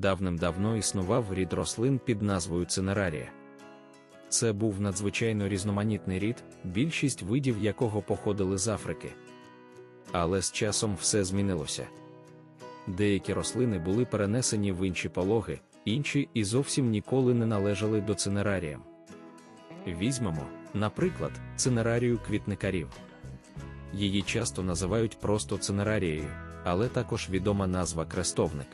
давним-давно існував рід рослин під назвою цинерарія. Це був надзвичайно різноманітний рід, більшість видів якого походили з Африки. Але з часом все змінилося. Деякі рослини були перенесені в інші пологи, інші і зовсім ніколи не належали до цинераріям. Візьмемо, наприклад, цинерарію квітникарів. Її часто називають просто цинерарією, але також відома назва крестовник.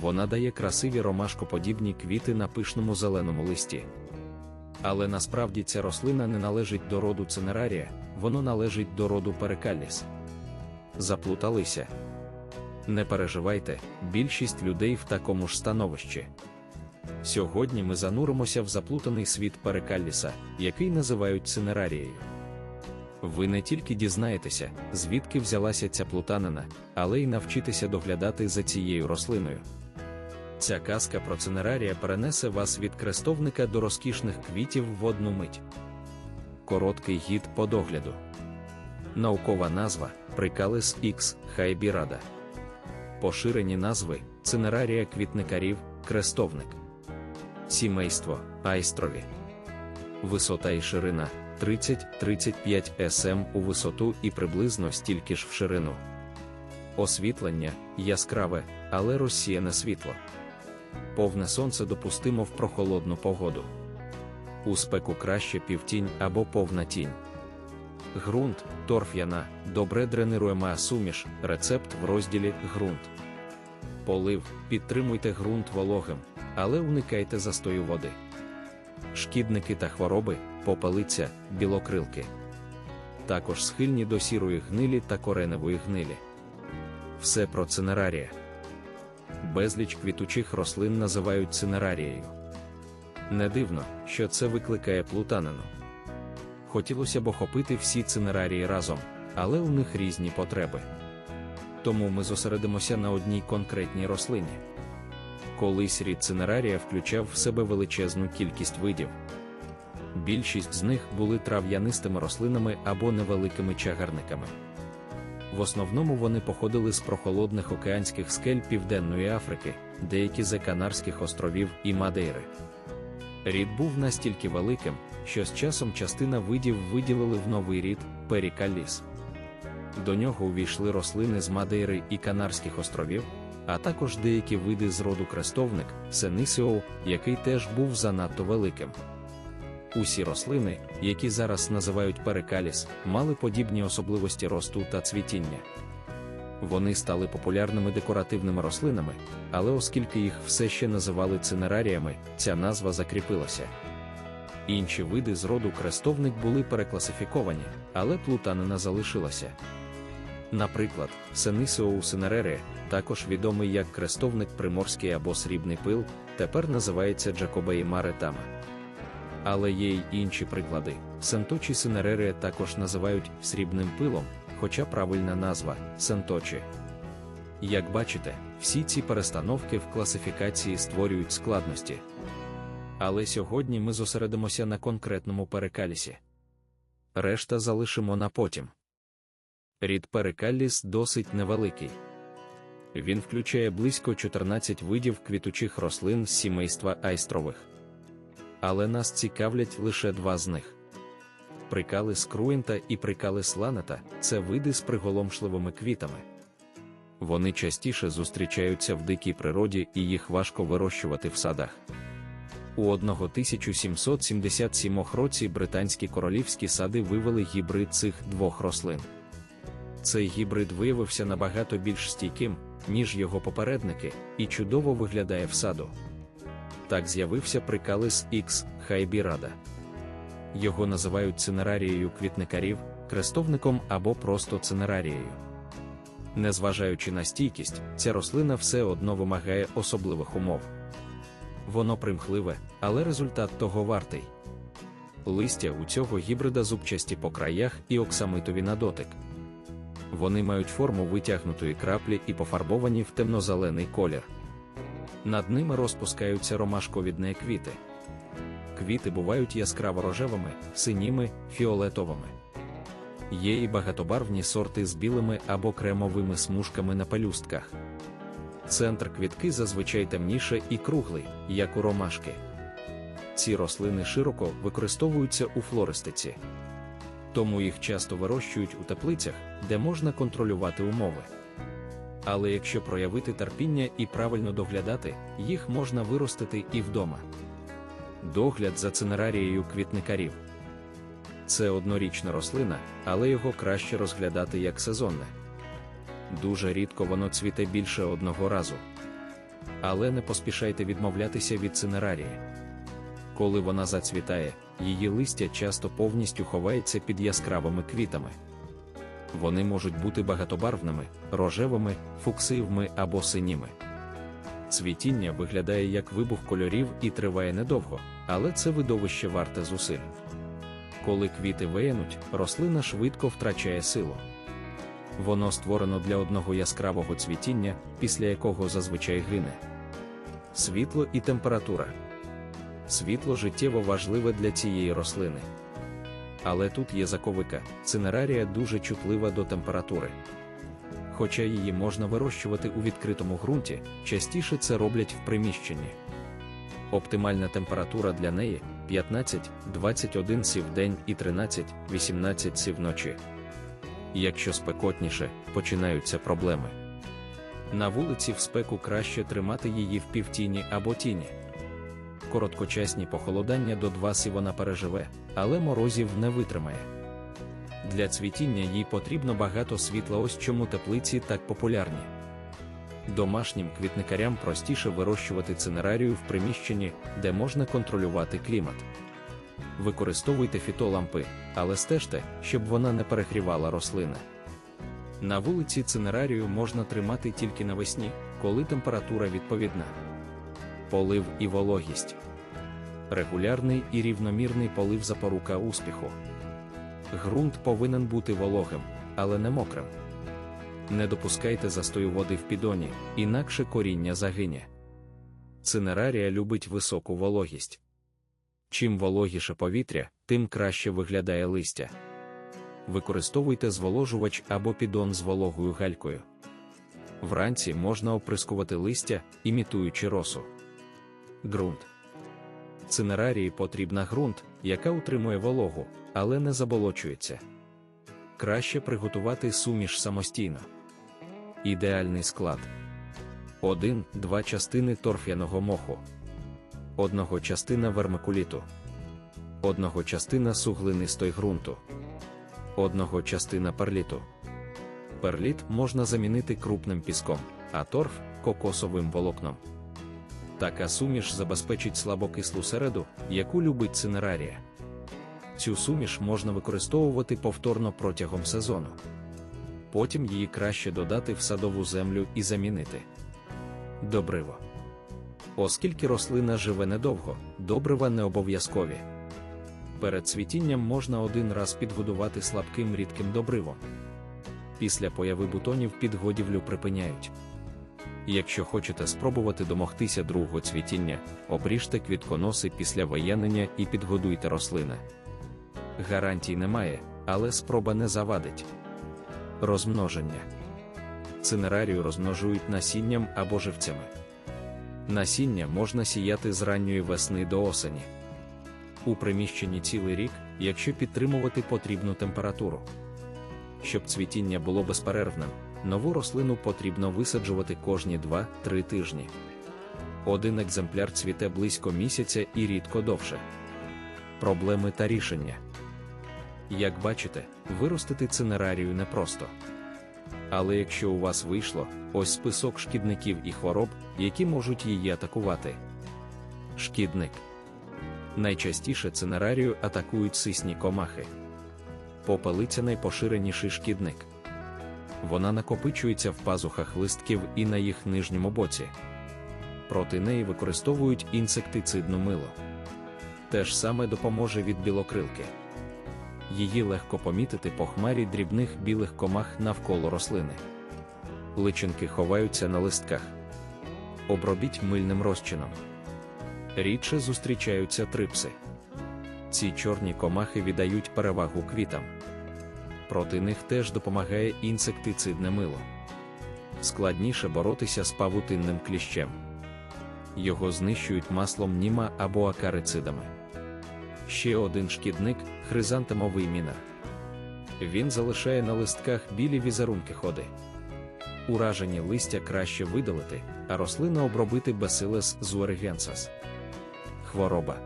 Вона дає красиві ромашкоподібні квіти на пишному зеленому листі. Але насправді ця рослина не належить до роду цинерарія, воно належить до роду перекалліс. Заплуталися. Не переживайте, більшість людей в такому ж становищі. Сьогодні ми зануримося в заплутаний світ перекалліса, який називають цинерарією. Ви не тільки дізнаєтеся, звідки взялася ця плутанина, але й навчитеся доглядати за цією рослиною. Ця казка про цинерарія перенесе вас від крестовника до розкішних квітів в одну мить. Короткий гід по догляду. Наукова назва Прикалис X хайбірада. Поширені назви цинерарія квітникарів, крестовник. Сімейство айстрові. Висота і ширина 30-35 см у висоту і приблизно стільки ж в ширину. Освітлення яскраве, але розсіяне світло. Повне сонце допустимо в прохолодну погоду. У спеку краще півтінь або повна тінь. Грунт, торф'яна, добре дренируема суміш, рецепт в розділі ґрунт. Полив, підтримуйте ґрунт вологим, але уникайте застою води. Шкідники та хвороби, попелиця, білокрилки. Також схильні до сірої гнилі та кореневої гнилі. Все про цинерарія. Безліч квітучих рослин називають цинерарією. Не дивно, що це викликає плутанину. Хотілося б охопити всі цинерарії разом, але у них різні потреби. Тому ми зосередимося на одній конкретній рослині. Колись рід цинерарія включав в себе величезну кількість видів. Більшість з них були трав'янистими рослинами або невеликими чагарниками. В основному вони походили з прохолодних океанських скель Південної Африки, деякі з Канарських островів і Мадейри. Рід був настільки великим, що з часом частина видів виділили в новий рід Перікаліс. До нього увійшли рослини з Мадейри і Канарських островів, а також деякі види з роду крестовник, Сенисіоу, який теж був занадто великим. Усі рослини, які зараз називають перекаліс, мали подібні особливості росту та цвітіння. Вони стали популярними декоративними рослинами, але оскільки їх все ще називали цинераріями, ця назва закріпилася. Інші види з роду крестовник були перекласифіковані, але плутанина залишилася. Наприклад, Сенисеоу синерере, також відомий як крестовник приморський або срібний пил, тепер називається Джакобеї маретама. Але є й інші приклади. Сенточі синерере також називають срібним пилом, хоча правильна назва сенточі. Як бачите, всі ці перестановки в класифікації створюють складності. Але сьогодні ми зосередимося на конкретному перекалісі. Решта залишимо на потім. Рід перекаліс досить невеликий. Він включає близько 14 видів квітучих рослин з сімейства айстрових. Але нас цікавлять лише два з них. Прикалис круєнта і прикалис ланета це види з приголомшливими квітами. Вони частіше зустрічаються в дикій природі і їх важко вирощувати в садах. У 1777 році британські королівські сади вивели гібрид цих двох рослин. Цей гібрид виявився набагато більш стійким, ніж його попередники, і чудово виглядає в саду. Так з'явився прикалис X хайбірада. Його називають цинерарією квітникарів, крестовником або просто цинерарією. Незважаючи на стійкість, ця рослина все одно вимагає особливих умов. Воно примхливе, але результат того вартий. Листя у цього гібрида зубчасті по краях і оксамитові на дотик. Вони мають форму витягнутої краплі і пофарбовані в темно-зелений колір. Над ними розпускаються ромашковідні квіти. Квіти бувають яскраво рожевими, синіми, фіолетовими. Є і багатобарвні сорти з білими або кремовими смужками на пелюстках. Центр квітки зазвичай темніше і круглий, як у ромашки. Ці рослини широко використовуються у флористиці. Тому їх часто вирощують у теплицях, де можна контролювати умови. Але якщо проявити терпіння і правильно доглядати, їх можна виростити і вдома. Догляд за цинерарією квітникарів. Це однорічна рослина, але його краще розглядати як сезонне. Дуже рідко воно цвіте більше одного разу. Але не поспішайте відмовлятися від цинерарії. Коли вона зацвітає, її листя часто повністю ховається під яскравими квітами. Вони можуть бути багатобарвними, рожевими, фуксивими або синіми. Цвітіння виглядає як вибух кольорів і триває недовго, але це видовище варте зусиль. Коли квіти виянуть, рослина швидко втрачає силу. Воно створено для одного яскравого цвітіння, після якого зазвичай гине. Світло і температура. Світло життєво важливе для цієї рослини. Але тут є заковика, цинерарія дуже чутлива до температури. Хоча її можна вирощувати у відкритому ґрунті, частіше це роблять в приміщенні. Оптимальна температура для неї 15-21 сів день і 13-18 сів вночі. Якщо спекотніше, починаються проблеми. На вулиці в спеку краще тримати її в півтіні або тіні. Короткочасні похолодання до 2 сі вона переживе, але морозів не витримає. Для цвітіння їй потрібно багато світла, ось чому теплиці так популярні. Домашнім квітникарям простіше вирощувати цинерарію в приміщенні, де можна контролювати клімат. Використовуйте фітолампи, але стежте, щоб вона не перегрівала рослини. На вулиці цинерарію можна тримати тільки навесні, коли температура відповідна. Полив і вологість. Регулярний і рівномірний полив запорука успіху. Грунт повинен бути вологим, але не мокрим. Не допускайте застою води в підоні, інакше коріння загине. Цинерарія любить високу вологість. Чим вологіше повітря, тим краще виглядає листя. Використовуйте зволожувач або підон з вологою галькою. Вранці можна оприскувати листя, імітуючи росу. Ґрунт. Цинерарії потрібна ґрунт, яка утримує вологу, але не заболочується. Краще приготувати суміш самостійно. Ідеальний склад: 1-2 частини торф'яного моху, одного частина вермикуліту, одного частина суглинистої ґрунту, одного частина перліту. Перліт можна замінити крупним піском, а торф кокосовим волокном. Така суміш забезпечить слабокислу середу, яку любить цинерарія. Цю суміш можна використовувати повторно протягом сезону. Потім її краще додати в садову землю і замінити. Добриво. Оскільки рослина живе недовго, добрива не обов'язкові. Перед цвітінням можна один раз підгодувати слабким рідким добривом. Після появи бутонів підгодівлю припиняють. Якщо хочете спробувати домогтися другого цвітіння, обріжте квітконоси після воєнення і підгодуйте рослини. Гарантій немає, але спроба не завадить. Розмноження. Цинерарію розмножують насінням або живцями. Насіння можна сіяти з ранньої весни до осені. У приміщенні цілий рік, якщо підтримувати потрібну температуру. Щоб цвітіння було безперервним, нову рослину потрібно висаджувати кожні 2-3 тижні. Один екземпляр цвіте близько місяця і рідко довше. Проблеми та рішення. Як бачите, виростити цинерарію непросто. Але якщо у вас вийшло, ось список шкідників і хвороб, які можуть її атакувати. Шкідник. Найчастіше цинерарію атакують сисні комахи. Попелиця найпоширеніший шкідник. Вона накопичується в пазухах листків і на їх нижньому боці. Проти неї використовують інсектицидну мило. Те ж саме допоможе від білокрилки. Її легко помітити по хмарі дрібних білих комах навколо рослини. Личинки ховаються на листках. Обробіть мильним розчином. Рідше зустрічаються трипси. Ці чорні комахи віддають перевагу квітам. Проти них теж допомагає інсектицидне мило. складніше боротися з павутинним кліщем. Його знищують маслом німа або акарицидами. Ще один шкідник хризантемовий міна. Він залишає на листках білі візерунки ходи. Уражені листя краще видалити, а рослину обробити Bacillus zuergiensis. Хвороба.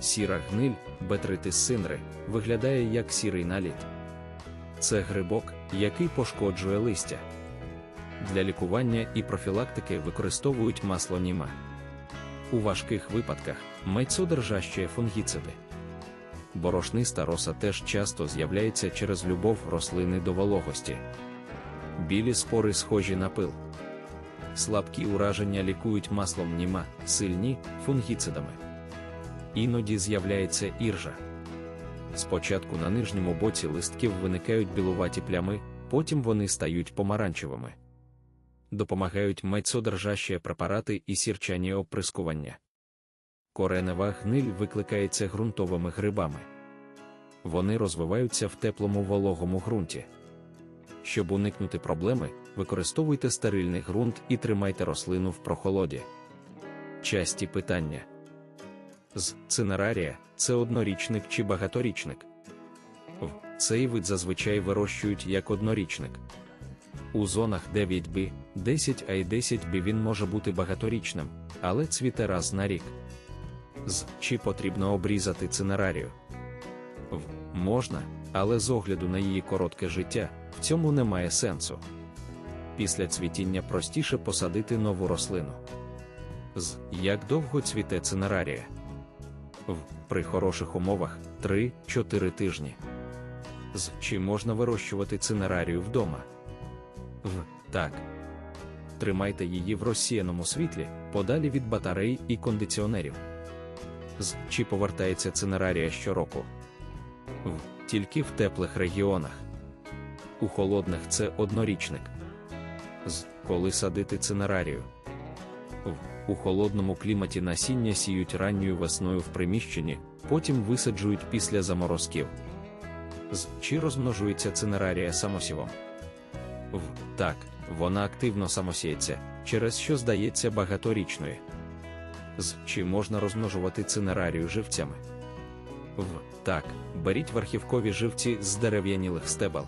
Сіра гниль, бетритис синри, виглядає як сірий наліт. Це грибок, який пошкоджує листя. Для лікування і профілактики використовують масло німа. У важких випадках мейцодержащі фунгіциди. Борошниста роса теж часто з'являється через любов рослини до вологості. Білі спори схожі на пил. Слабкі ураження лікують маслом німа, сильні фунгіцидами. Іноді з'являється іржа. Спочатку на нижньому боці листків виникають білуваті плями, потім вони стають помаранчевими. Допомагають медсодержащі препарати і сірчані оприскування. Коренева гниль викликається ґрунтовими грибами. Вони розвиваються в теплому вологому ґрунті. Щоб уникнути проблеми, використовуйте стерильний ґрунт і тримайте рослину в прохолоді. Часті питання з цинерарія це однорічник чи багаторічник. В цей вид зазвичай вирощують як однорічник. У зонах 9B, 10А і 10B він може бути багаторічним, але цвіте раз на рік. З чи потрібно обрізати цинерарію? В можна, але з огляду на її коротке життя, в цьому немає сенсу. Після цвітіння простіше посадити нову рослину. З як довго цвіте цинерарія? В при хороших умовах 3-4 тижні. З чи можна вирощувати цинерарію вдома? В так. Тримайте її в розсіяному світлі, подалі від батарей і кондиціонерів. З чи повертається цинерарія щороку? В тільки в теплих регіонах. У холодних це однорічник. З коли садити цинерарію? В у холодному кліматі насіння сіють ранньою весною в приміщенні, потім висаджують після заморозків. З чи розмножується цинерарія самосівом? В так, вона активно самосіється, через що здається багаторічною. З чи можна розмножувати цинерарію живцями? В так, беріть верхівкові живці з дерев'янілих стебел.